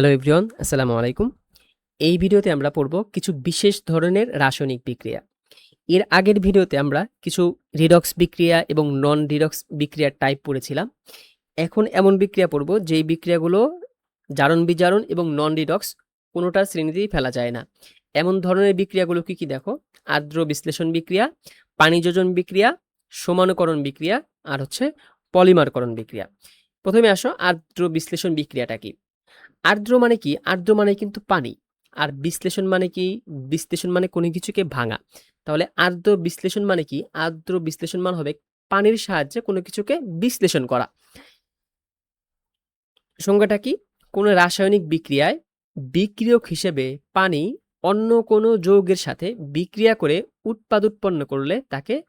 Hello everyone আসসালামু আলাইকুম এই ভিডিওতে আমরা পড়ব কিছু বিশেষ ধরনের রাসায়নিক বিক্রিয়া। এর আগের ভিডিওতে আমরা কিছু রিডক্স বিক্রিয়া এবং নন রিডক্স বিক্রিয়ার টাইপ পড়েছিলাম। এখন এমন বিক্রিয়া পড়ব যেই বিক্রিয়াগুলো জারণ বিজারণ এবং নন রিডক্স কোনোটার শ্রেণীতেই ফেলা যায় না। এমন ধরনের বিক্রিয়াগুলো কি কি দেখো? আর্দ্র বিশ্লেষণ বিক্রিয়া, পানি যোজন বিক্রিয়া, সমানুকরণ বিক্রিয়া আর হচ্ছে পলিমারকরণ বিক্রিয়া। প্রথমে আসো আর্দ্র বিশ্লেষণ বিক্রিয়াটা কি? আর্দ্র মানে কি? আর্দ্র মানে কিন্তু পানি। আর বিশ্লেষণ মানে কি? বিশ্লেষণ মানে কোনো কিছুকে ভাঙা। তাহলে আর্দ্র বিশ্লেষণ মানে কি? আর্দ্র বিশ্লেষণ মানে হবে পানির সাহায্যে কোনো কিছুকে বিশ্লেষণ করা। সংজ্ঞাটা কি? কোনো রাসায়নিক বিক্রিয়ায় বিক্রিয়ক হিসেবে পানি অন্য কোনো যৌগের সাথে বিক্রিয়া করে উৎপাদ উৎপন্ন করলে তাকে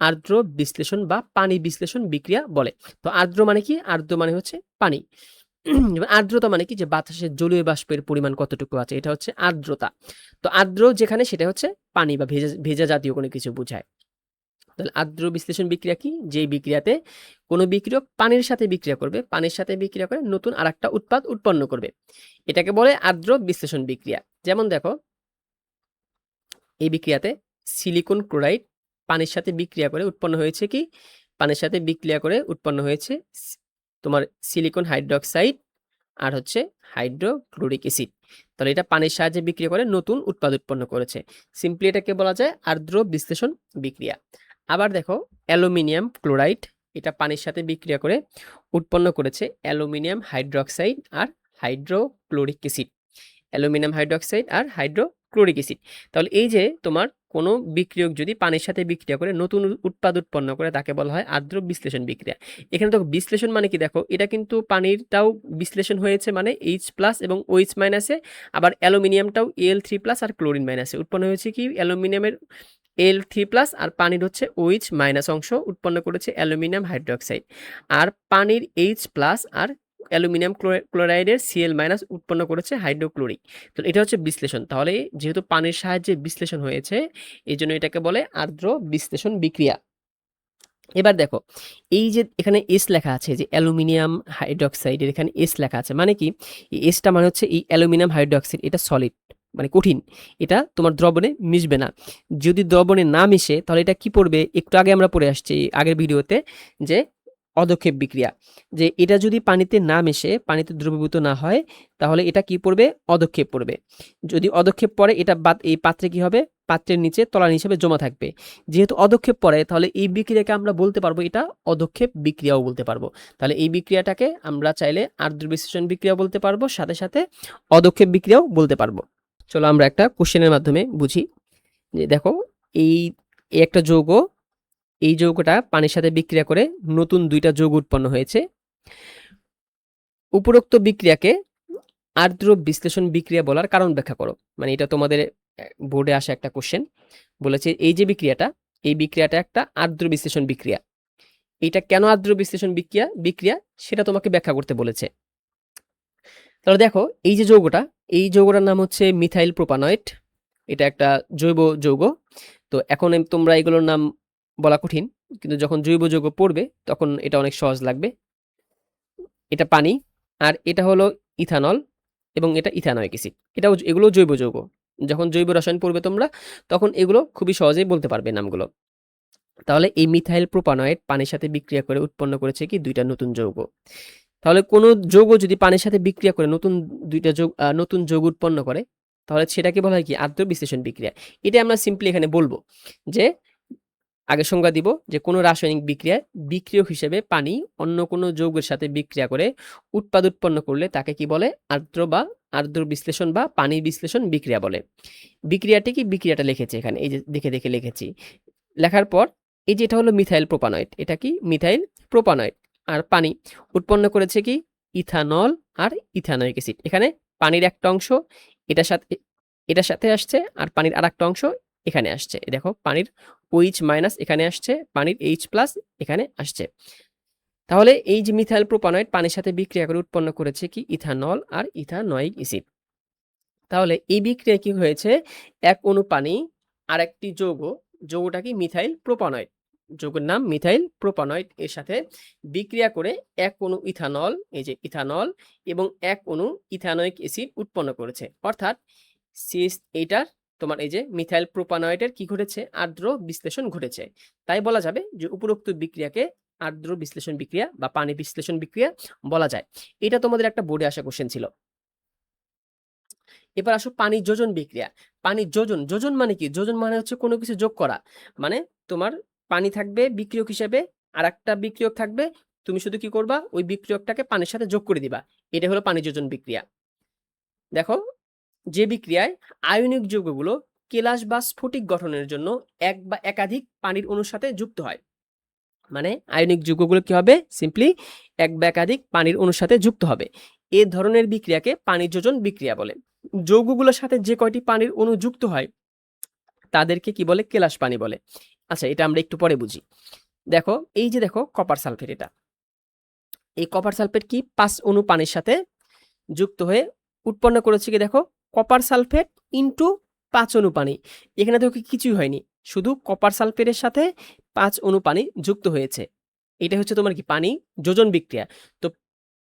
আর্দ্র বিশ্লেষণ বা পানি বিশ্লেষণ বিক্রিয়া বলে। তো আর্দ্র মানে কি? আর্দ্র মানে হচ্ছে পানি। আর্দ্রতা মানে কি? যে বাতাসের জলীয় বাষ্পের পরিমাণ কতটুকু আছে? এটা হচ্ছে আর্দ্রতা। তো আর্দ্র যেখানে সেটা হচ্ছে পানি বা ভেজা ভেজা জাতীয় কোনো কিছু বোঝায়। তাহলে আর্দ্র বিশ্লেষণ বিক্রিয়া কি? যেই বিক্রিয়াতে কোনো বিক্রিয়ক পানির সাথে বিক্রিয়া করবে, পানির সাথে বিক্রিয়া করে নতুন আর একটা উৎপাদ উৎপন্ন করবে। এটাকে বলে আর্দ্র বিশ্লেষণ বিক্রিয়া। যেমন দেখো, এই বিক্রিয়াতে সিলিকন ক্লোরাইড পানির সাথে বিক্রিয়া করে উৎপন্ন হয়েছে কি? পানির সাথে বিক্রিয়া করে উৎপন্ন হয়েছে তোমার সিলিকন হাইড্রোক্সাইড আর হচ্ছে হাইড্রোক্লোরিক অ্যাসিড। তাহলে এটা পানির সাহায্যে বিক্রিয়া করে নতুন উৎপাদ উৎপন্ন করেছে। সিম্পলি এটাকে বলা যায় আর্দ্র বিশ্লেষণ বিক্রিয়া। আবার দেখো, অ্যালুমিনিয়াম ক্লোরাইড, এটা পানির সাথে বিক্রিয়া করে উৎপন্ন করেছে অ্যালুমিনিয়াম হাইড্রোক্সাইড আর হাইড্রোক্লোরিক অ্যাসিড। অ্যালুমিনিয়াম হাইড্রোক্সাইড আর হাইড্রোক্লোরিক অ্যাসিড। তাহলে এই যে তোমার কোনো বিক্রিয়ক যদি পানির সাথে বিক্রিয়া করে, নতুন উৎপাদ উৎপন্ন করে, তাকে বলা হয় আর্দ্র বিশ্লেষণ বিক্রিয়া। এখানে তো বিশ্লেষণ মানে কি? দেখো, এটা কিন্তু পানিরটাও বিশ্লেষণ হয়েছে মানে এইচ প্লাস এবং ওইচ মাইনাসে আবার অ্যালুমিনিয়ামটাও এল থ্রি প্লাস আর ক্লোরিন মাইনাসে উৎপন্ন হয়েছে কি? অ্যালুমিনিয়ামের এল থ্রি প্লাস আর পানির হচ্ছে ওইচ মাইনাস অংশ উৎপন্ন করেছে অ্যালুমিনিয়াম হাইড্রোক্সাইড। আর পানির এইচ প্লাস আর অ্যালুমিনিয়াম ক্লোরাইডের সিএল মাইনাস উৎপন্ন করেছে হাইড্রোক্লোরিক। তো এটা হচ্ছে বিশ্লেষণ। তাহলে যেহেতু পানির সাহায্যে বিশ্লেষণ হয়েছে এই জন্য এটাকে বলে আর্দ্র বিশ্লেষণ বিক্রিয়া। এবার দেখো, এই যে এখানে এস লেখা আছে, যে অ্যালুমিনিয়াম হাইড্রোক্সাইডের এখানে এস লেখা আছে। মানে কি? এই এসটা মানে হচ্ছে এই অ্যালুমিনিয়াম হাইড্রোক্সাইড, এটা সলিড মানে কঠিন। এটা তোমার দ্রবণে মিশবে না। যদি দ্রবণে না মিশে, তাহলে এটা কি পড়বে? একটু আগে আমরা পড়ে আসছি আগের ভিডিওতে, যে অদক্ষেপ বিক্রিয়া। যে এটা যদি পানিতে না মেশে, পানিতে দ্রবীভূত না হয়, তাহলে এটা কি পড়বে? অদক্ষেপ পড়বে। যদি অদক্ষেপ পড়ে, এটা বাদ, এই পাত্রে কি হবে? পাত্রের নিচে তলার হিসেবে জমা থাকবে। যেহেতু অদক্ষেপ পড়ে, তাহলে এই বিক্রিয়াকে আমরা বলতে পারব, এটা অদক্ষেপ বিক্রিয়াও বলতে পারব। তাহলে এই বিক্রিয়াটাকে আমরা চাইলে আর্দ্র বিশ্লেষণ বিক্রিয়া বলতে পারব, সাথে সাথে অদক্ষেপ বিক্রিয়াও বলতে পারব। চলো আমরা একটা কোশ্চেনের মাধ্যমে বুঝি। যে দেখো, এই এই একটা যৌগ এই যৌগটা পানির সাথে বিক্রিয়া করে নতুন দুইটা যৌগ উৎপন্ন হয়েছে। উপরোক্ত বিক্রিয়াকে আর্দ্র বিশ্লেষণ বিক্রিয়া বলার কারণ ব্যাখ্যা করো। মানে এটা তোমাদের বোর্ডে আসা একটা কোশ্চেন বলেছে, এই যে বিক্রিয়াটা, এই বিক্রিয়াটা একটা আর্দ্র বিশ্লেষণ বিক্রিয়া। এইটা কেন আর্দ্র বিশ্লেষণ বিক্রিয়া? বিক্রিয়া সেটা তোমাকে ব্যাখ্যা করতে বলেছে। তাহলে দেখো, এই যে যৌগটা, এই যৌগটার নাম হচ্ছে মিথাইল প্রোপানয়েট এটা একটা জৈব যৌগ। তো এখন তোমরা এগুলোর নাম বলা কঠিন, কিন্তু যখন জৈব যৌগ পড়বে, তখন এটা অনেক সহজ লাগবে। এটা পানি, আর এটা হলো ইথানল, এবং এটা ইথানয়িক অ্যাসিড এটাও এগুলো জৈব যৌগ যখন জৈব রসায়ন পড়বে তোমরা, তখন এগুলো খুবই সহজেই বলতে পারবে নামগুলো। তাহলে এই মিথাইল প্রোপানয়েড পানির সাথে বিক্রিয়া করে উৎপন্ন করেছে কি দুইটা নতুন যৌগ। তাহলে কোনো যৌগ যদি পানির সাথে বিক্রিয়া করে নতুন দুইটা যৌগ নতুন যৌগ উৎপন্ন করে, তাহলে সেটাকে বলা হয় কি আর্দ্র বিশ্লেষণ বিক্রিয়া। এটা আমরা সিম্পলি এখানে বলব যে আগে সংজ্ঞা দিব যে কোনো রাসায়নিক বিক্রিয়ায় বিক্রিয়ক হিসেবে পানি অন্য কোনো যৌগের সাথে বিক্রিয়া করে উৎপাদ উৎপন্ন করলে তাকে কি বলে? আর্দ্র বা আর্দ্র বিশ্লেষণ বা পানি বিশ্লেষণ বিক্রিয়া বলে। বিক্রিয়াটি কি? বিক্রিয়াটা লিখেছে এখানে। এই যে দেখে দেখে লিখেছি। লেখার পর এই যে এটা হলো মিথাইল প্রোপানয়েড। এটা কি? Methyl propanoate. আর পানি উৎপন্ন করেছে কি? ইথানল আর ইথানয়িক অ্যাসিড। এখানে পানির একটা অংশ, এটার সাথে এটার সাথে আসছে আর পানির আর একটা অংশ এখানে আসছে। দেখো, পানির ওইচ মাইনাস এখানে আসছে, পানির এইচ প্লাস এখানে আসছে। তাহলে এই যে মিথাইল প্রোপানয়েড পানির সাথে বিক্রিয়া করে উৎপন্ন করেছে কি? ইথানল আর ইথানয়িক অ্যাসিড। তাহলে এই বিক্রিয়া কি হয়েছে? এক অণু পানি আর একটি যৌগ, যৌগটা কি? মিথাইল প্রোপানয়েড যৌগের নাম মিথাইল প্রোপানয়েড এর সাথে বিক্রিয়া করে এক অণু ইথানল, এই যে ইথানল, এবং এক অণু ইথানোয়িক অ্যাসিড উৎপন্ন করেছে। অর্থাৎ সিএস এইটার তোমার এই যে মিথাইল প্রোপানয়েডের কি ঘটেছে? আর্দ্র বিশ্লেষণ ঘটেছে। তাই বলা যাবে যে উপরোক্ত বিক্রিয়াকে আর্দ্র বিশ্লেষণ বিক্রিয়া বা পানি বিশ্লেষণ বিক্রিয়া বলা যায়। এটা তোমাদের একটা বোর্ডে আসা কোশ্চেন ছিল। এবার আসো পানি যোজন বিক্রিয়া। পানি যোজন যোজন মানে কি? যোজন মানে হচ্ছে কোনো কিছু যোগ করা। মানে তোমার পানি থাকবে বিক্রিয়ক হিসেবে আর একটা বিক্রিয়ক থাকবে, তুমি শুধু কি করবা? ওই বিক্রিয়কটাকে পানির সাথে যোগ করে দিবা। এটা হলো পানি যোজন বিক্রিয়া। দেখো যে বিক্রিয়ায় আয়নিক যৌগগুলো কেলাস বা স্ফটিক গঠনের জন্য এক বা একাধিক পানির অণুর সাথে যুক্ত হয়। মানে আয়নিক যৌগগুলো কি হবে? সিম্পলি এক বা একাধিক পানির অণুর সাথে যুক্ত হবে। এ ধরনের বিক্রিয়াকে পানি যোজন বিক্রিয়া বলে। যৌগগুলোর সাথে যে কয়টি পানির অণু যুক্ত হয়, তাদেরকে কি বলে? কেলাস পানি বলে। আচ্ছা এটা আমরা একটু পরে বুঝি। দেখো, এই যে দেখো, কপার সালফেট এটা। এই কপার সালফেট কি পাঁচ অণু পানির সাথে যুক্ত হয়ে উৎপন্ন করেছে কি দেখো? কপার সালফেট ইন্টু পাঁচ অনুপানি এখানে কি কিছুই হয়নি, শুধু কপার সালফেটের সাথে পাঁচ অণু পানি যুক্ত হয়েছে। এটা হচ্ছে তোমার কি পানি যোজন বিক্রিয়া। তো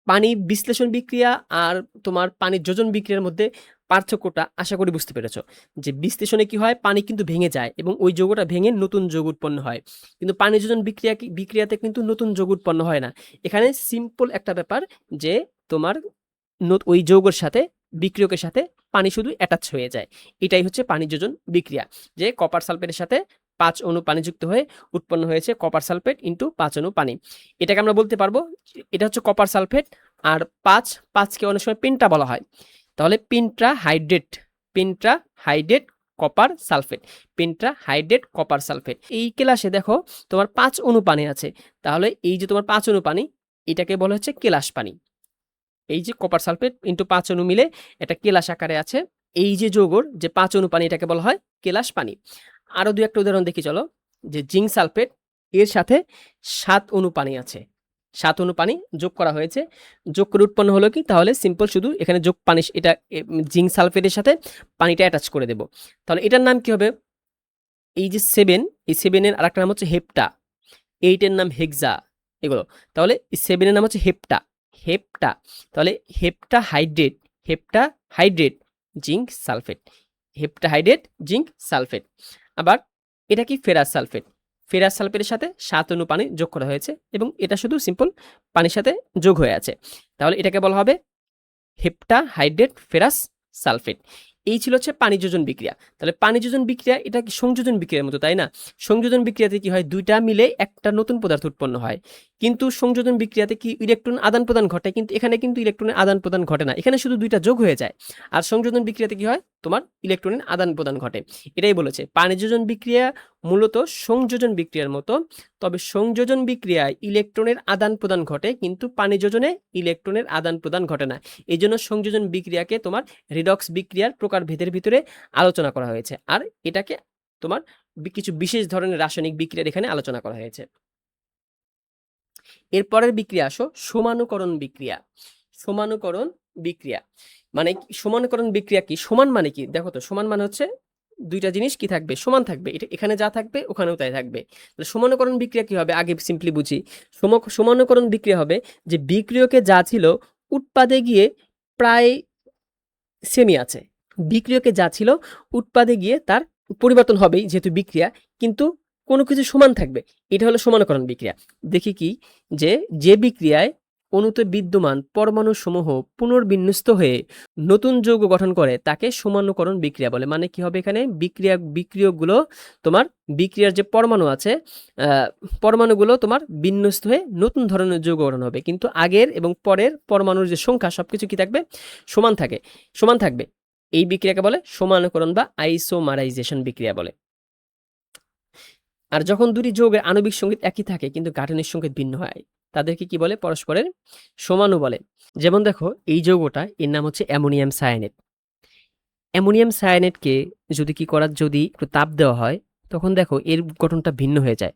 পানি বিশ্লেষণ বিক্রিয়া আর তোমার পানির যোজন বিক্রিয়ার মধ্যে পার্থক্যটা আশা করি বুঝতে পেরেছ। যে বিশ্লেষণে কি হয়, পানি কিন্তু ভেঙে যায় এবং ওই যৌগটা ভেঙে নতুন যৌগ উৎপন্ন হয়। কিন্তু পানি যোজন বিক্রিয়া বিক্রিয়াতে কিন্তু নতুন যৌগ উৎপন্ন হয় না। এখানে সিম্পল একটা ব্যাপার যে তোমার ওই যৌগের সাথে বিক্রিয়কের সাথে পানি শুধু অ্যাটাচ হয়ে যায়। এটাই হচ্ছে পানি যোজন বিক্রিয়া, যে কপার সালফেটের সাথে পাঁচ অণু পানি যুক্ত হয়ে উৎপন্ন হয়েছে কপার সালফেট ইন্টু পাঁচ অণু পানি। এটাকে আমরা বলতে পারব, এটা হচ্ছে কপার সালফেট আর পাঁচ, পাঁচকে অনেক সময় পেন্টা বলা হয়। তাহলে penta hydrate penta hydrate copper sulphate penta hydrate copper sulphate এই কেলাসে দেখো তোমার পাঁচ অণু পানি আছে, তাহলে এই যে তোমার পাঁচ অণু পানি, এটাকে বলা হচ্ছে কেলাস পানি। এই যে কপার সালফেট ইন্টু পাঁচ অনু মিলে এটা কেলাস আকারে আছে। এই যে যৌগর যে পাঁচ অণু পানি এটাকে বলা হয় কেলাস পানি। আরও দু একটা উদাহরণ দেখি, চলো। যে জিঙ্ক সালফেট, এর সাথে সাত অণু পানি আছে। সাত অণু পানি যোগ করা হয়েছে। যোগ করে উৎপন্ন হলো কি? তাহলে সিম্পল শুধু এখানে যোগ পানি এটা জিঙ্ক সালফেটের সাথে পানিটা অ্যাটাচ করে দেব। তাহলে এটার নাম কি হবে? এই যে সেভেন এই সেভেনের আরেকটা নাম হচ্ছে হেপটা এইটের নাম হেক্সা এগুলো। তাহলে সেভেনের নাম হচ্ছে হেপটা হেপটা, তাহলে hepta hydrate hepta hydrate, zinc sulphate. Hepta hydrate, zinc sulphate. আবার এটা কি ফেরাস সালফেট? ফেরাস সালফেটের সাথে সাত অণু পানি যোগ করা হয়েছে এবং এটা শুধু সিম্পল পানির সাথে যোগ হয়ে আছে। তাহলে এটাকে বলা হবে হেপটা হাইড্রেট ফেরাস সালফেট। এই ছিল হচ্ছে পানি যোজন বিক্রিয়া। তাহলে পানি যোজন বিক্রিয়া, এটা সংযোজন বিক্রিয়ার মতো, তাই না? সংযোজন বিক্রিয়াতে কি হয়? দুইটা মিলে একটা নতুন পদার্থ উৎপন্ন হয়। কিন্তু সংযোজন বিক্রিয়াতে কি ইলেকট্রন আদান প্রদান ঘটে? কিন্তু এখানে কিন্তু ইলেকট্রনের আদান প্রদান ঘটে না। এখানে শুধু দুইটা যোগ হয়ে যায়। আর সংযোজন বিক্রিয়াতে কি হয়? তোমার ইলেকট্রনের আদান প্রদান ঘটে। এটাই বলেছে। পানি যোজন বিক্রিয়া মূলত সংযোজন বিক্রিয়ার মতো। তবে সংযোজন বিক্রিয়ায় ইলেকট্রনের আদান প্রদান ঘটে, কিন্তু পানি যোজনে ইলেকট্রনের আদান প্রদান ঘটে না। এই জন্য সংযোজন বিক্রিয়াকে তোমার রিডক্স বিক্রিয়ার প্রকারভেদের ভিতরে আলোচনা করা হয়েছে। আর এটাকে তোমার কিছু বিশেষ ধরনের রাসায়নিক বিক্রিয়ার এখানে আলোচনা করা হয়েছে। এরপরের বিক্রিয়া, আসো, সমানুকরণ বিক্রিয়া। সমানুকরণ বিক্রিয়া। মানে সমানুকরণ বিক্রিয়া কি? সমান মানে কি? দেখো তো, সমান মানে হচ্ছে দুইটা জিনিস কি থাকবে? সমান থাকবে। এটা এখানে যা থাকবে, ওখানেও তাই থাকবে। তাহলে সমানুকরণ বিক্রিয়া কি হবে? আগে সিম্পলি বুঝি। সম- সমানুকরণ বিক্রিয়া হবে যে বিক্রিয়কে যা ছিল উৎপাদে গিয়ে প্রায় সেমি আছে। বিক্রিয়কে যা ছিল উৎপাদে গিয়ে তার পরিবর্তন হবেই যেহেতু বিক্রিয়া। কিন্তু কোনো কিছু সমান থাকবে। এটা হলো সমানকরণ বিক্রিয়া। দেখি কি? যে যে বিক্রিয়ায় অণুতে বিদ্যমান পরমাণু সমূহ পুনর্বিন্যস্ত হয়ে নতুন যৌগ গঠন করে, তাকে সমানুকরণ বিক্রিয়া বলে। মানে কি হবে এখানে? বিক্রিয়া, বিক্রিয়কগুলো তোমার বিক্রিয়ার যে পরমাণু আছে পরমাণুগুলো তোমার বিন্যস্ত হয়ে নতুন ধরনের যৌগ গঠন হবে। কিন্তু আগের এবং পরের পরমাণুর যে সংখ্যা সব কিছু কি থাকবে? সমান থাকে। সমান থাকবে। এই বিক্রিয়াকে বলে সমানুকরণ বা আইসোমারাইজেশন বিক্রিয়া বলে। আর যখন দুটি যৌগের আণবিক সংকেত একই থাকে, কিন্তু গাঠনিক সংকেত ভিন্ন হয়, তাদেরকে কি বলে? পরস্পরের সমানও বলে। যেমন দেখো, এই যৌগটা, এর নাম হচ্ছে অ্যামোনিয়াম সায়ানেট। অ্যামোনিয়াম সায়ানেটকে যদি কি করার, যদি একটু তাপ দেওয়া হয়, তখন দেখো, এর গঠনটা ভিন্ন হয়ে যায়।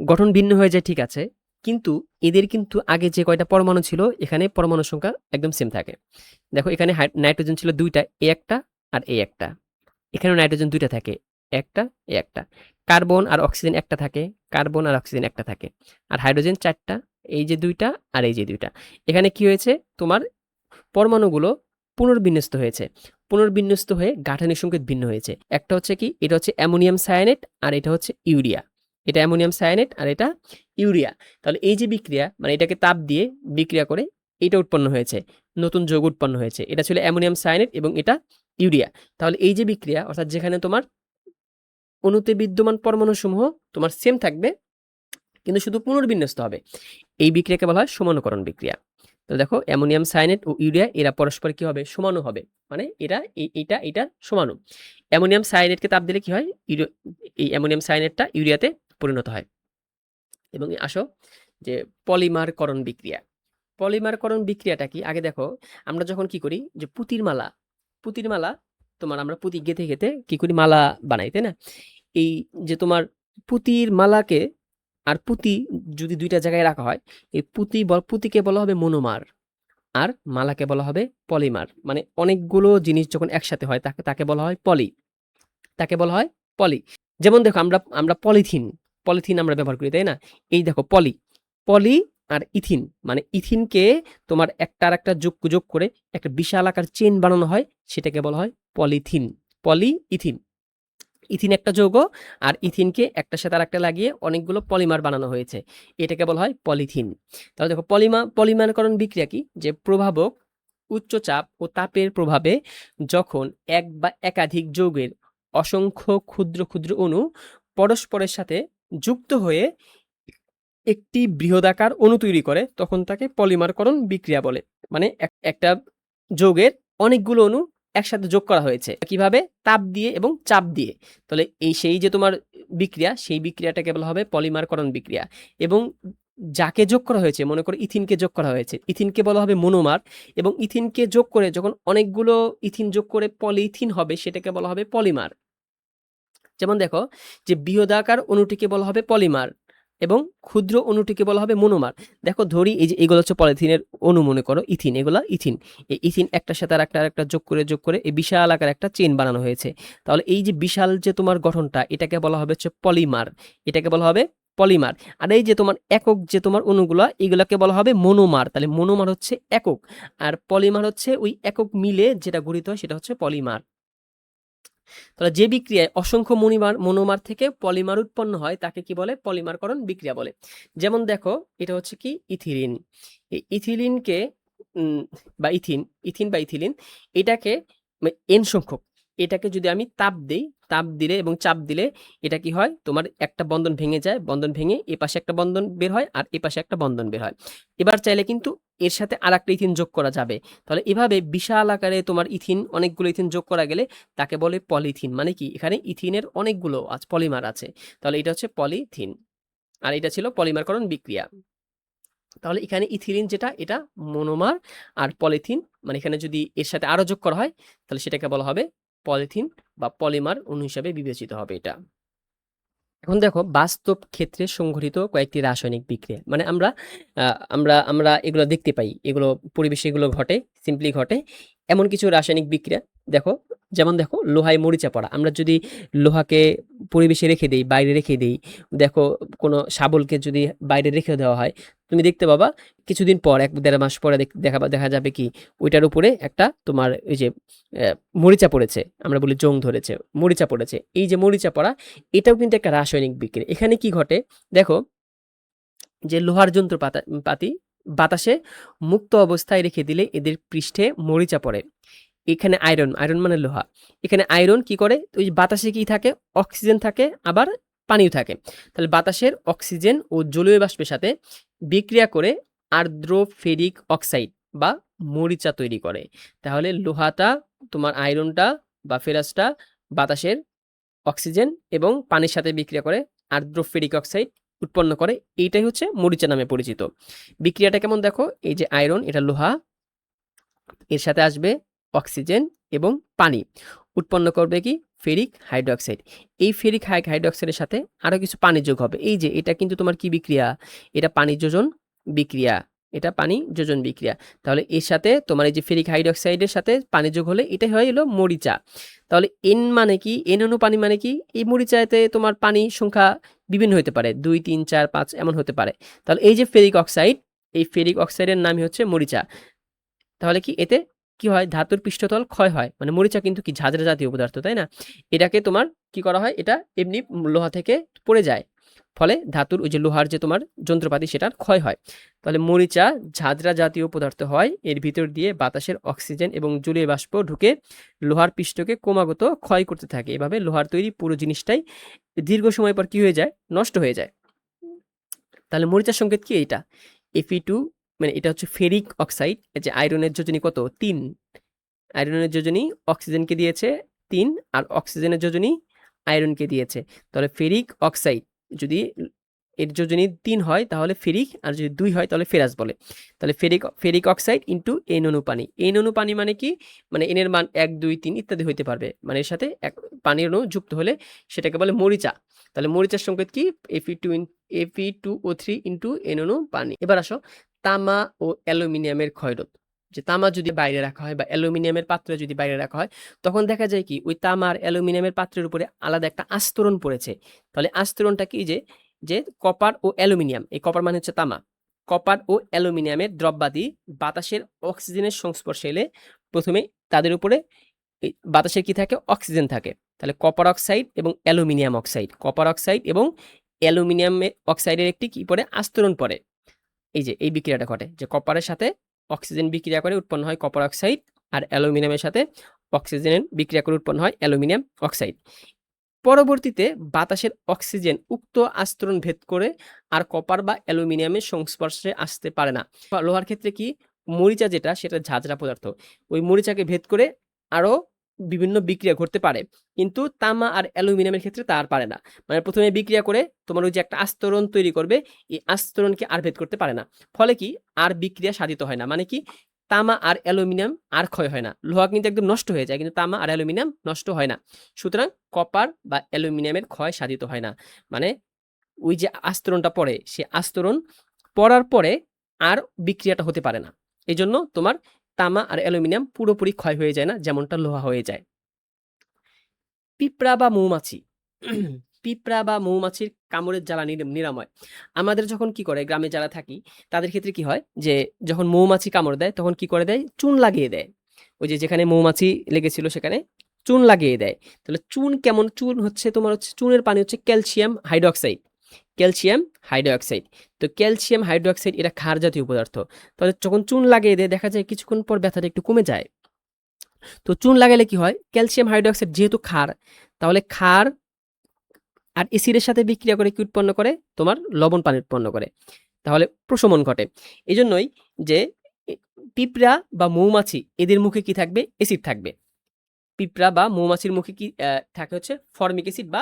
গঠন ভিন্ন হয়ে যায়, ঠিক আছে, কিন্তু এদের কিন্তু আগে যে কয়টা পরমাণু ছিল, এখানে পরমাণু সংখ্যা একদম সেম থাকে। দেখো, এখানে নাইট্রোজেন ছিল দুইটা, এ একটা আর এ একটা। এখানেও নাইট্রোজেন দুইটা থাকে। একটা, এ একটা। কার্বন আর অক্সিজেন একটা থাকে, কার্বন আর অক্সিজেন একটা থাকে। আর হাইড্রোজেন চারটা, এই যে দুইটা আর এই যে দুইটা। এখানে কি হয়েছে? তোমার পরমাণুগুলো পুনর্বিন্যস্ত হয়েছে। পুনর্বিন্যস্ত হয়ে গাঠনিক সংকেত ভিন্ন হয়েছে। একটা হচ্ছে কি? এটা হচ্ছে অ্যামোনিয়াম সায়ানেট আর এটা হচ্ছে ইউরিয়া। এটা অ্যামোনিয়াম সায়ানেট আর এটা ইউরিয়া। তাহলে এই যে বিক্রিয়া মানে এটাকে তাপ দিয়ে বিক্রিয়া করে এটা উৎপন্ন হয়েছে। নতুন যৌগ উৎপন্ন হয়েছে। এটা ছিল অ্যামোনিয়াম সায়ানেট এবং এটা ইউরিয়া। তাহলে এই যে বিক্রিয়া, অর্থাৎ যেখানে তোমার অণুতে বিদ্যমান পরমাণুসমূহ তোমার সেম থাকবে, কিন্তু শুধু পুনর্বিন্যস্ত হবে। এই বিক্রিয়াকে বলা হয় সমানুকরণ বিক্রিয়া। তো দেখো, অ্যামোনিয়াম সায়ানেট ও ইউরিয়া এরা পরস্পর কি হবে? সমানু হবে। মানে এরা এটা সমানু। অ্যামোনিয়াম সায়ানেটকে তাপ দিলে কি হয়? এই অ্যামোনিয়াম সায়ানেটটা ইউরিয়াতে পরিণত হয়। এবং আসো, যে পলিমারকরণ বিক্রিয়া। পলিমারকরণ বিক্রিয়াটা কি? আগে দেখো, আমরা যখন কি করি? যে পুতির মালা পুতির মালা তোমার আমরা পুঁতি গেঁথে গেঁথে কি করি? মালা বানাই, তাই না? এই যে তোমার পুতির মালাকে আর পুঁতি যদি দুইটা জায়গায় রাখা হয়, এই পুঁতি পুঁতিকে বলা হবে মনোমার আর মালাকে বলা হবে পলিমার। মানে অনেকগুলো জিনিস যখন একসাথে হয়, তাকে তাকে বলা হয় পলি। তাকে বলা হয় পলি। যেমন দেখো, আমরা আমরা পলিথিন পলিথিন আমরা ব্যবহার করি, তাই না? এই দেখো, পলি। পলি আর ইথিন মানে ইথিনকে তোমার একটার একটা যোগ যোগ করে একটা বিশাল আকার চেন বানানো হয়, সেটাকে বলা হয় পলিথিন পলি ইথিন ইথিন একটা যৌগ আর ইথিনকে একটা সাথে আর একটা লাগিয়ে অনেকগুলো পলিমার বানানো হয়েছে। এটাকে বলা হয় পলিথিন। তাহলে দেখো পলিমা, পলিমারকরণ বিক্রিয়া কি? যে প্রভাবক উচ্চ চাপ ও তাপের প্রভাবে যখন এক বা একাধিক যৌগের অসংখ্য ক্ষুদ্র ক্ষুদ্র অণু পরস্পরের সাথে যুক্ত হয়ে একটি বৃহদাকার অণু তৈরি করে, তখন তাকে পলিমারকরণ বিক্রিয়া বলে। মানে এক- একটা যৌগের অনেকগুলো অণু একসাথে যোগ করা হয়েছে। কীভাবে? তাপ দিয়ে এবং চাপ দিয়ে। তাহলে এই সেই যে তোমার বিক্রিয়া, সেই বিক্রিয়াটাকে বলা হবে পলিমারকরণ বিক্রিয়া। এবং যাকে যোগ করা হয়েছে, মনে করো ইথিনকে যোগ করা হয়েছে, ইথিনকে বলা হবে মনোমার। এবং ইথিনকে যোগ করে যখন অনেকগুলো ইথিন যোগ করে পলিথিন হবে, সেটাকে বলা হবে পলিমার। যেমন দেখো যে বৃহদাকার অণুটিকে বলা হবে পলিমার। এবং ক্ষুদ্র অণুটিকে বলা হবে মনোমার। দেখো ধরি এই যে এগুলো হচ্ছে পলিথিনের অণু, মনে করো ইথিন, এগুলা ইথিন। এই ইথিন একটার সাথে আর একটা একটা যোগ করে যোগ করে এই বিশাল আকার একটা চেন বানানো হয়েছে। তাহলে এই যে বিশাল যে তোমার গঠনটা, এটাকে বলা হবে হচ্ছে পলিমার। এটাকে বলা হবে পলিমার। আর এই যে তোমার একক যে তোমার অণুগুলা, এগুলাকে বলা হবে মনোমার। তাহলে মনোমার হচ্ছে একক। আর পলিমার হচ্ছে ওই একক মিলে যেটা গঠিত হয় সেটা হচ্ছে পলিমার। তাহলে যে বিক্রিয়ায় অসংখ্য মনিমার, মনোমার থেকে পলিমার উৎপন্ন হয়, তাকে কি বলে? পলিমারকরণ বিক্রিয়া বলে। যেমন দেখো, এটা হচ্ছে কি? ইথিলিন। ইথিলিনকে বা ইথিন ইথিন বা ইথিলিন, এটাকে, এন সংখ্যক এটাকে যদি আমি তাপ দিই, তাপ দিলে এবং চাপ দিলে এটা কি হয়? তোমার একটা বন্ধন ভেঙে যায়, বন্ধন ভেঙে এ পাশে একটা বন্ধন বের হয় আর এ পাশে একটা বন্ধন বের হয়। এবার চাইলে কিন্তু এর সাথে আর একটা ইথিন যোগ করা যাবে। তাহলে এভাবে বিশাল আকারে তোমার ইথিন, অনেকগুলো ইথিন যোগ করা গেলে তাকে বলে পলিথিন। মানে কি? এখানে ইথিনের অনেকগুলো আজ পলিমার আছে। তাহলে এটা হচ্ছে পলিথিন। আর এটা ছিল পলিমারকরণ বিক্রিয়া। তাহলে এখানে ইথিলিন যেটা, এটা মনোমার আর পলিথিন। মানে এখানে যদি এর সাথে আরও যোগ করা হয়, তাহলে সেটাকে বলা হবে পলিথিন বা পলিমার অণু হিসাবে বিবেচিত হবে এটা। এখন দেখো, বাস্তব ক্ষেত্রে সংঘটিত কয়েকটি রাসায়নিক বিক্রিয়া। মানে আমরা আমরা আমরা এগুলো দেখতে পাই। এগুলো, পরিবেশে এগুলো ঘটে সিম্পলি ঘটে। এমন কিছু রাসায়নিক বিক্রিয়া, দেখো, যেমন দেখো, লোহায় মরিচা পড়া। আমরা যদি লোহাকে পরিবেশে রেখে দেই, বাইরে রেখে দেই, দেখো, কোনো শাবলকে যদি বাইরে রেখে দেওয়া হয়, তুমি দেখতে পাবা, কিছুদিন পর, এক দেড় মাস পরে দেখ- দেখা যাবে কি, ওইটার উপরে একটা তোমার ওই যে মরিচা পড়েছে, আমরা বলি জং ধরেছে, মরিচা পড়েছে। এই যে মরিচা পড়া, এটাও কিন্তু একটা রাসায়নিক বিক্রিয়া। এখানে কি ঘটে? দেখো, যে লোহার যন্ত্রপাতা, পাতি বাতাসে মুক্ত অবস্থায় রেখে দিলে এদের পৃষ্ঠে মরিচা পড়ে। এখানে আয়রন আয়রন মানে লোহা। এখানে আয়রন কি করে? ওই বাতাসে কি থাকে? অক্সিজেন থাকে, আবার পানিও থাকে। তাহলে বাতাসের অক্সিজেন ও জলীয় বাষ্পের সাথে বিক্রিয়া করে আর্দ্র ফেরিক অক্সাইড বা মরিচা তৈরি করে। তাহলে লোহাটা, তোমার আয়রনটা বা ফেরাসটা বাতাসের অক্সিজেন এবং পানির সাথে বিক্রিয়া করে আর্দ্র ফেরিক অক্সাইড উৎপন্ন করে, এইটাই হচ্ছে মরিচা নামে পরিচিত। বিক্রিয়াটা কেমন দেখো? এই যে আয়রন, এটা লোহা, এর সাথে আসবে অক্সিজেন এবং পানি। উৎপন্ন করবে কি? Ferric hydroxide. এই ফেরিক হাই, হাইড্রোক্সাইডের সাথে আরও কিছু পানি যোগ হবে। এই যে, এটা কিন্তু তোমার কি বিক্রিয়া? এটা পানি যোজন বিক্রিয়া। এটা পানি যোজন বিক্রিয়া। তাহলে এর সাথে তোমার এই যে ফেরিক হাইড্রক্সাইডের সাথে পানি যোগ হলে এটাই হয় হলো মরিচা। তাহলে এন মানে কি? এন অনু পানি মানে কি? এই মরিচাতে তোমার পানি সংখ্যা বিভিন্ন হতে পারে, দুই, তিন, চার, পাঁচ, এমন হতে পারে। তাহলে এই যে ফেরিক অক্সাইড, এই ফেরিক অক্সাইডের নামই হচ্ছে মরিচা। তাহলে কি এতে কি হয়? ধাতুর পৃষ্ঠতল ক্ষয় হয়। মানে মরিচা কিন্তু কি? ঝাঁঝরা জাতীয় পদার্থ, তাই না? এটাকে তোমার কি করা হয়? এটা এমনি লোহা থেকে পড়ে যায়। ফলে ধাতুর ওই যে লোহার যে তোমার যন্ত্রপাতি সেটার ক্ষয় হয়। তাহলে মরিচা ঝাঁঝরা জাতীয় পদার্থ হয়, এর ভিতর দিয়ে বাতাসের অক্সিজেন এবং জলীয় বাষ্প ঢুকে লোহার পৃষ্ঠকে ক্রমাগত ক্ষয় করতে থাকে। এভাবে লোহার তৈরি পুরো জিনিসটাই দীর্ঘ সময় পর কি হয়ে যায়? নষ্ট হয়ে যায়। তাহলে মরিচার সংকেত কি এটা এফি টু মানে এটা হচ্ছে ফেরিক অক্সাইড এই যে আয়রনের যোজনী কত? তিন। আয়রনের যোজনী অক্সিজেনকে দিয়েছে তিন, আর অক্সিজেনের যোজনী আয়রনকে দিয়েছে। তাহলে ফেরিক অক্সাইড যদি এর যদি তিন হয় তাহলে ফেরিক, আর যদি দুই হয় তাহলে ফেরাস বলে। তাহলে ferric ferric oxide into n অনু পানি এন অনু পানি মানে কি? মানে এনের মান এক, দুই, তিন ইত্যাদি হইতে পারবে। মানে এর সাথে এক পানির অণু যুক্ত হলে সেটাকে বলে মরিচা। তাহলে মরিচার সংকেত কি? FE two FE two O three into n অনু পানি। এবার আসো তামা ও অ্যালুমিনিয়ামের ক্ষয়রোধ। যে তামা যদি বাইরে রাখা হয় বা অ্যালুমিনিয়ামের পাত্রে যদি বাইরে রাখা হয়, তখন দেখা যায় কি, ওই তামার অ্যালুমিনিয়ামের পাত্রের উপরে আলাদা একটা আস্তরণ পড়েছে। তাহলে আস্তরণটা কি যে যে কপার ও অ্যালুমিনিয়াম, এই কপার মানে হচ্ছে তামা। কপার ও অ্যালুমিনিয়ামের দ্রব্যাদি বাতাসের অক্সিজেনের সংস্পর্শে এলে প্রথমে তাদের উপরে এই বাতাসে কি থাকে? অক্সিজেন থাকে। তাহলে কপার অক্সাইড এবং অ্যালুমিনিয়াম অক্সাইড। কপার অক্সাইড এবং অ্যালুমিনিয়াম অক্সাইডের একটি কি পড়ে? আস্তরণ পড়ে। এই যে, এই বিক্রিয়াটা ঘটে যে কপারের সাথে অক্সিজেন বিক্রিয়া করে উৎপন্ন হয় কপার অক্সাইড আর অ্যালুমিনিয়ামের সাথে অক্সিজেন বিক্রিয়া করে উৎপন্ন হয় অ্যালুমিনিয়াম অক্সাইড। পরবর্তীতে বাতাসের অক্সিজেন উক্ত আস্তরণ ভেদ করে আর কপার বা অ্যালুমিনিয়ামের সংস্পর্শে আসতে পারে না। লোহার ক্ষেত্রে কি? মরিচা যেটা, সেটা ঝাঁঝরা পদার্থ। ওই মরিচাকে ভেদ করে আরও বিভিন্ন বিক্রিয়া ঘটতে পারে। কিন্তু তামা আর অ্যালুমিনিয়ামের ক্ষেত্রে তা আর পারে না। মানে প্রথমে বিক্রিয়া করে তোমার ওই যে একটা আস্তরণ তৈরি করবে, এই আস্তরণকে আর ভেদ করতে পারে না। ফলে কি? আর বিক্রিয়া সাধিত হয় না। মানে কি? তামা আর অ্যালুমিনিয়াম আর ক্ষয় হয় না। লোহা কিন্তু একদম নষ্ট হয়ে যায়, কিন্তু তামা আর অ্যালুমিনিয়াম নষ্ট হয় না। সুতরাং কপার বা অ্যালুমিনিয়ামের ক্ষয় সাধিত হয় না। মানে ওই যে আস্তরণটা পড়ে, সে আস্তরণ পড়ার পরে আর বিক্রিয়াটা হতে পারে না। এই জন্য তোমার তামা আর অ্যালুমিনিয়াম পুরোপুরি ক্ষয় হয়ে যায় না, যেমনটা লোহা হয়ে যায়। পিঁপড়া বা মৌমাছি। পিঁপড়া বা মৌমাছির কামড়ের জ্বালা নির- নিরাময়। আমাদের যখন কি করে, গ্রামে যারা থাকি, তাদের ক্ষেত্রে কি হয় যে, যখন মৌমাছি কামড় দেয়, তখন কি করে দেয়? চুন লাগিয়ে দেয়। ওই যে, যেখানে মৌমাছি লেগেছিল, সেখানে চুন লাগিয়ে দেয়। তাহলে চুন কেমন? চুন হচ্ছে তোমার হচ্ছে, চুনের পানি হচ্ছে ক্যালসিয়াম হাইড্রোক্সাইড। Calcium hydroxide. তো ক্যালসিয়াম হাইড্রোক্সাইড এটা ক্ষার জাতীয় পদার্থ। তাহলে যখন চুন লাগিয়ে দেয়, দেখা যায় কিছুক্ষণ পর ব্যথাটা একটু কমে যায়। তো চুন লাগালে কি হয়? ক্যালসিয়াম হাইড্রোক্সাইড যেহেতু ক্ষার, তাহলে ক্ষার আর এসিডের সাথে বিক্রিয়া করে কি উৎপন্ন করে? তোমার লবণ পানি উৎপন্ন করে। তাহলে প্রশমন ঘটে। এই জন্যই যে পিঁপড়া বা মৌমাছি, এদের মুখে কি থাকবে? এসিড থাকবে। পিঁপড়া বা মৌমাছির মুখে কি থাকে হচ্ছে ফর্মিক অ্যাসিড বা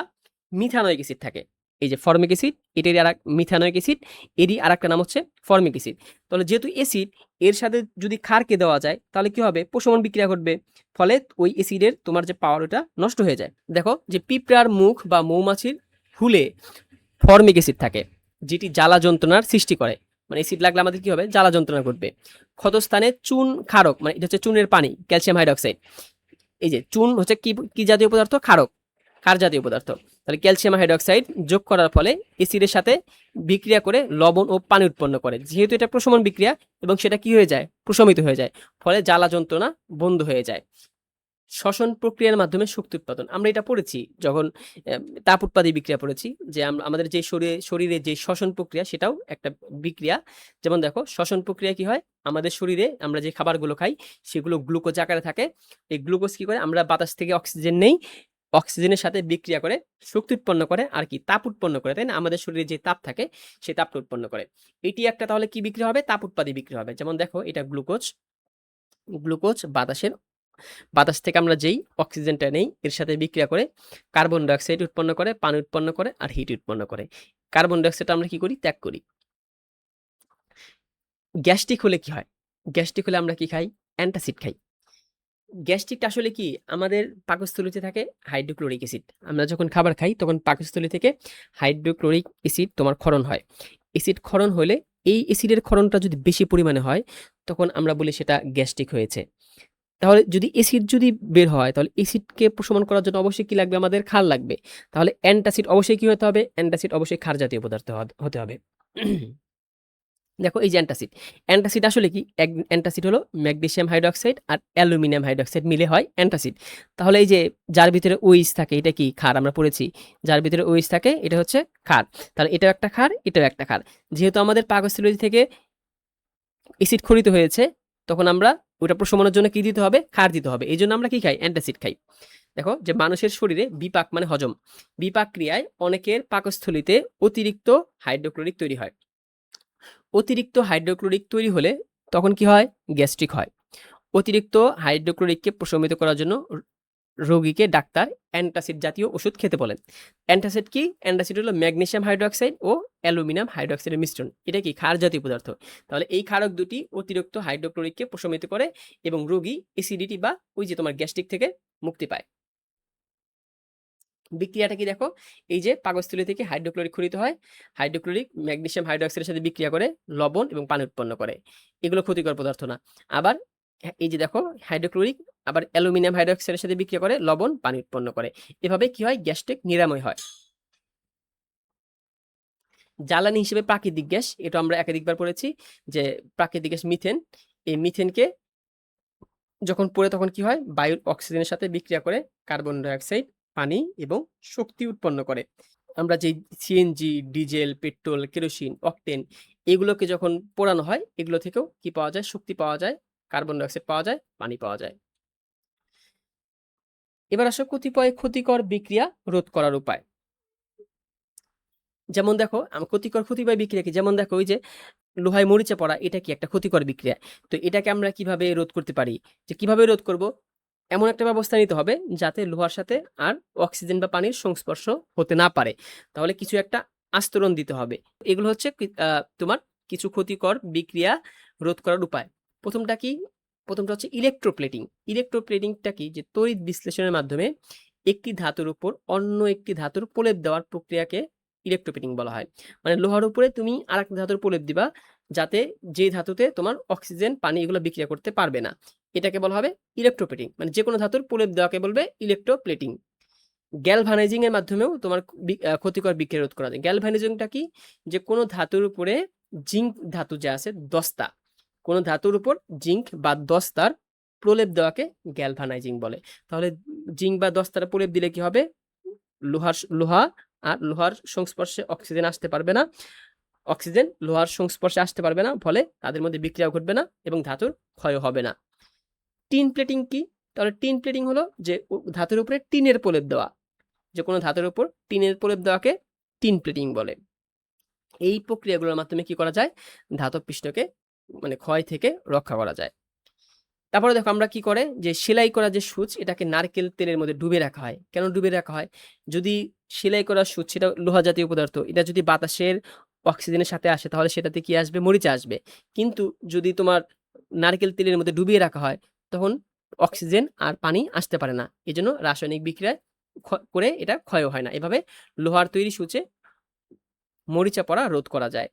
মিথানয়িক অ্যাসিড থাকে। এই যে ফর্মিক অ্যাসিড এটারই আর এক মিথানয়িক অ্যাসিড এরই আর একটা নাম হচ্ছে ফর্মিক অ্যাসিড তাহলে যেহেতু অ্যাসিড এর সাথে যদি ক্ষারকে দেওয়া যায়, তাহলে কি হবে? প্রশমন বিক্রিয়া ঘটবে। ফলে ওই অ্যাসিডের তোমার যে পাওয়ার ওটা নষ্ট হয়ে যায়। দেখো যে পিঁপড়ার মুখ বা মৌমাছির হুলে ফর্মিক অ্যাসিড থাকে, যেটি জ্বালা যন্ত্রণার সৃষ্টি করে। মানে অ্যাসিড লাগলে আমাদের কী হবে? জ্বালা যন্ত্রণা ঘটবে। ক্ষতস্থানে চুন ক্ষারক মানে এটা হচ্ছে চুনের পানি ক্যালসিয়াম হাইড্রোক্সাইড এই যে চুন হচ্ছে কি কি জাতীয় পদার্থ? ক্ষারক। ক্ষার জাতীয় পদার্থ। তাহলে ক্যালসিয়াম হাইড্রোক্সাইড যোগ করার ফলে অ্যাসিডের সাথে বিক্রিয়া করে লবণ ও পানি উৎপন্ন করে। যেহেতু এটা প্রশমন বিক্রিয়া এবং সেটা কি হয়ে যায়? প্রশমিত হয়ে যায়। ফলে জ্বালা যন্ত্রণা বন্ধ হয়ে যায়। শ্বসন প্রক্রিয়ার মাধ্যমে শক্তি উৎপাদন। আমরা এটা পড়েছি যখন তাপ উৎপাদী বিক্রিয়া পড়েছি যে আমাদের যে শরীরে শরীরে যে শ্বসন প্রক্রিয়া সেটাও একটা বিক্রিয়া। যেমন দেখো, শ্বসন প্রক্রিয়া কি হয়? আমাদের শরীরে আমরা যে খাবারগুলো খাই সেগুলো গ্লুকোজ আকারে থাকে। এই গ্লুকোজ কি করে? আমরা বাতাস থেকে অক্সিজেন নেই। অক্সিজেনের সাথে বিক্রিয়া করে, শক্তি উৎপন্ন করে আর কি তাপ উৎপন্ন করে, তাই না? আমাদের শরীরে যে তাপ থাকে, সেই তাপটা উৎপন্ন করে। এটি একটা তাহলে কি বিক্রি হবে? তাপ উৎপাদী বিক্রি হবে। যেমন দেখো, এটা গ্লুকোজ। গ্লুকোজ বাতাসের, বাতাস থেকে আমরা যেই অক্সিজেনটা নেই, এর সাথে বিক্রিয়া করে, কার্বন ডাইঅক্সাইড উৎপন্ন করে, পানি উৎপন্ন করে আর হিট উৎপন্ন করে। কার্বন ডাইঅক্সাইড আমরা কি করি? ত্যাগ করি। গ্যাস্ট্রিক হলে কি হয়? গ্যাস্ট্রিক হলে আমরা কি খাই? অ্যান্টাসিড খাই। গ্যাস্ট্রিকটা আসলে কি? আমাদের পাকস্থলীতে থাকে হাইড্রোক্লোরিক অ্যাসিড। আমরা যখন খাবার খাই, তখন পাকস্থলী থেকে হাইড্রোক্লোরিক অ্যাসিড তোমার ক্ষরণ হয়। অ্যাসিড ক্ষরণ হলে এই অ্যাসিডের ক্ষরণটা যদি বেশি পরিমাণে হয়, তখন আমরা বলি সেটা গ্যাস্ট্রিক হয়েছে। তাহলে যদি অ্যাসিড যদি বের হয়, তাহলে অ্যাসিডকে প্রশমন করার জন্য অবশ্যই কী লাগবে? আমাদের ক্ষার লাগবে। তাহলে অ্যান্টাসিড অবশ্যই কী হতে হবে? অ্যান্টাসিড অবশ্যই ক্ষার জাতীয় পদার্থ হতে হবে। দেখো এই যে অ্যান্টাসিড। অ্যান্টাসিড আসলে কি? অ্যান্টাসিড হলো ম্যাগনেসিয়াম হাইড্রোক্সাইড আর অ্যালুমিনিয়াম হাইড্রোক্সাইড মিলে হয় অ্যান্টাসিড। তাহলে এই যে যার ভিতরে ওইস থাকে, এটা কি? খার আমরা পড়েছি। যার ভিতরে ওইস থাকে, এটা হচ্ছে খার তাহলে এটাও একটা খার এটাও একটা খার যেহেতু আমাদের পাকস্থলী থেকে অ্যাসিড খরিত হয়েছে, তখন আমরা ওটা প্রশমনের জন্য কি দিতে হবে? খার দিতে হবে। এই জন্য আমরা কি খাই? অ্যান্টাসিড খাই। দেখো যে মানুষের শরীরে বিপাক মানে হজম। বিপাক ক্রিয়ায় অনেকের পাকস্থলীতে অতিরিক্ত হাইড্রোক্লোরিক তৈরি হয়। অতিরিক্ত হাইড্রোক্লোরিক তৈরি হলে তখন কি হয়? গ্যাস্ট্রিক হয়। অতিরিক্ত হাইড্রোক্লোরিককে প্রশমিত করার জন্য রোগীকে ডাক্তার অ্যান্টাসিড জাতীয় ওষুধ খেতে বলেন। অ্যান্টাসিড কি? অ্যান্টাসিড হলো ম্যাগনেসিয়াম হাইড্রোক্সাইড ও অ্যালুমিনিয়াম হাইড্রোক্সাইডের মিশ্রণ। এটা কি ক্ষার জাতীয় পদার্থ? তাহলে এই ক্ষারক দুটি অতিরিক্ত হাইড্রোক্লোরিককে প্রশমিত করে এবং রোগী এসিডিটি বা ওই যে তোমার গ্যাস্ট্রিক থেকে মুক্তি পায়। বিক্রিয়াটা কি দেখো? এই যে পাকস্থলী থেকে হাইড্রোক্লোরিক খরিত হয়। হাইড্রোক্লোরিক ম্যাগনেসিয়াম হাইড্রোক্সাইডের সাথে বিক্রিয়া করে লবণ এবং পানি উৎপন্ন করে। এগুলো ক্ষতিকর পদার্থ না। আবার হ্যাঁ, এই যে দেখো হাইড্রোক্লোরিক আবার অ্যালুমিনিয়াম হাইড্রোক্সাইডের সাথে বিক্রিয়া করে লবণ পানি উৎপন্ন করে। এভাবে কি হয়? গ্যাস্ট্রিক নিরাময় হয়। জ্বালানি হিসেবে প্রাকৃতিক গ্যাস এটা আমরা একাধিকবার পড়েছি যে প্রাকৃতিক গ্যাস মিথেন। এই মিথেনকে যখন পড়ে তখন কি হয়? বায়ুর অক্সিজেনের সাথে বিক্রিয়া করে কার্বন ডাইঅক্সাইড পানি এবং শক্তি উৎপন্ন করে। আমরা যে CNG diesel, petrol, kerosene, octane এগুলোকে যখন পোড়ানো হয়, এগুলো থেকেও কি পাওয়া যায়? শক্তি পাওয়া যায়, কার্বন ডাইঅক্সাইড পাওয়া যায়, পানি পাওয়া যায়। এবার আসো কতিপয় ক্ষতিকর বিক্রিয়া রোধ করার উপায়। যেমন দেখো ক্ষতিকর ক্ষতিকর বিক্রিয়া কি? যেমন দেখো, ওই যে লোহায় মরিচে পড়া, এটা কি একটা ক্ষতিকর বিক্রিয়া? তো এটাকে আমরা কীভাবে রোধ করতে পারি? যে কীভাবে রোধ করব? এমন একটা ব্যবস্থা নিতে হবে যাতে লোহার সাথে আর অক্সিজেন বা পানির সংস্পর্শ হতে না পারে। তাহলে কিছু একটা আস্তরণ দিতে হবে। এগুলো হচ্ছে তোমার কিছু ক্ষতিকর বিক্রিয়া রোধ করার উপায়। প্রথমটা কি, প্রথমটা হচ্ছে ইলেকট্রোপ্লেটিং ইলেকট্রোপ্লেটিংটা কি, যে তড়িৎ বিশ্লেষণের মাধ্যমে একটি ধাতুর উপর অন্য একটি ধাতুর প্রলেপ দেওয়ার প্রক্রিয়াকে ইলেকট্রোপ্লেটিং বলা হয়। মানে লোহার উপরে তুমি আরেকটা ধাতুর প্রলেপ দিবা যাতে যে ধাতুতে তোমার অক্সিজেন, পানি এগুলো বিক্রিয়া করতে পারবে না। এটাকে বলা হবে ইলেকট্রোপ্লেটিং মানে যে কোনো ধাতুর প্রলেপ দেওয়াকে বলবে ইলেকট্রোপ্লেটিং গ্যালভানাইজিং এর মাধ্যমেও তোমার ক্ষতিকর বিক্রিয়া রোধ করা যায়। গ্যালভানাইজিংটা কি? যে কোনো ধাতুর উপরে জিঙ্ক ধাতু যে আছে, দস্তা, কোনো ধাতুর উপর জিঙ্ক বা দস্তার প্রলেপ দেওয়াকে গ্যালভানাইজিং বলে। তাহলে জিঙ্ক বা দস্তার প্রলেপ দিলে কি হবে? লোহার লোহা আর লোহার সংস্পর্শে অক্সিজেন আসতে পারবে না। অক্সিজেন লোহার সংস্পর্শে আসতে পারবে না, ফলে তাদের মধ্যে বিক্রিয়া ঘটবে না এবং ধাতুর ক্ষয় হবে না। টিন প্লেটিং কি? তাহলে টিন প্লেটিং হলো যে ধাতুর উপরে টিনের প্রলেপ দেওয়া। যে কোনো ধাতুর উপর টিনের প্রলেপ দেওয়াকে টিন প্লেটিং বলে। এই প্রক্রিয়াগুলোর মাধ্যমে কি করা যায়? ধাতব পৃষ্ঠকে মানে ক্ষয় থেকে রক্ষা করা যায়। তারপরে দেখো আমরা কি করে? যে সেলাই করা যে সূচ, এটাকে নারকেল তেলের মধ্যে ডুবে রাখা হয়। কেন ডুবে রাখা হয়? যদি সেলাই করা সূচ, সেটা লোহা জাতীয় পদার্থ, এটা যদি বাতাসের অক্সিজেনের সাথে আসে, তাহলে সেটাতে কি আসবে? মরিচা আসবে। কিন্তু যদি তোমার নারকেল তেলের মধ্যে ডুবিয়ে রাখা হয়, তখন অক্সিজেন আর পানি আসতে পারে না। এই জন্য রাসায়নিক বিক্রিয়া করে এটা ক্ষয় হয় না। এভাবে লোহার তৈরি সূচে মরিচা পড়া রোধ করা যায়।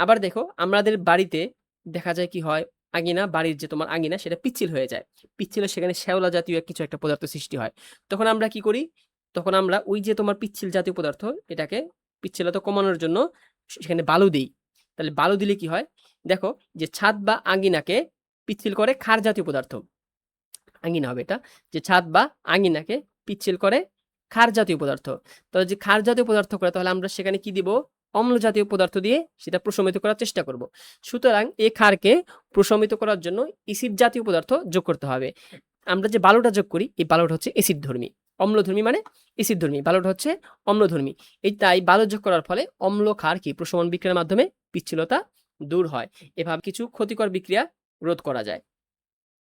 আবার দেখো, আমাদের বাড়িতে দেখা যায় কি হয়, আঙিনা, বাড়ির যে তোমার আঙিনা, সেটা পিচ্ছিল হয়ে যায়। পিচ্ছিল সেখানে শ্যাওলা জাতীয় কিছু একটা পদার্থ সৃষ্টি হয়। তখন আমরা কি করি? তখন আমরা ওই যে তোমার পিচ্ছিল জাতীয় পদার্থ, এটাকে পিচ্ছিলতা কমানোর জন্য সেখানে বালু দিই। তাহলে বালু দিলে কি হয়? দেখো যে ছাদ বা আঙিনাকে পিচ্ছিল করে ক্ষার জাতীয় পদার্থ। আঙিনা হবে এটা। যে ছাদ বা আঙিনাকে পিচ্ছিল করে ক্ষার জাতীয় পদার্থ। তাহলে যে ক্ষার জাতীয় পদার্থ করে তাহলে আমরা সেখানে কি দিব? অম্ল জাতীয় পদার্থ দিয়ে সেটা প্রশমিত করার চেষ্টা করব। সুতরাং এ ক্ষারকে প্রশমিত করার জন্য এসিড জাতীয় পদার্থ যোগ করতে হবে। আমরা যে বালুটা যোগ করি, এই বালুটা হচ্ছে এসিড ধর্মী অম্লধর্মী মানে এসিডধর্মী বালুটা হচ্ছে অম্লধর্মী। এই তাই বালু যোগ করার ফলে অম্ল ক্ষার কি? প্রশমন বিক্রিয়ার মাধ্যমে পিচ্ছিলতা দূর হয়। এভাবে কিছু ক্ষতিকর বিক্রিয়া রোধ করা যায়।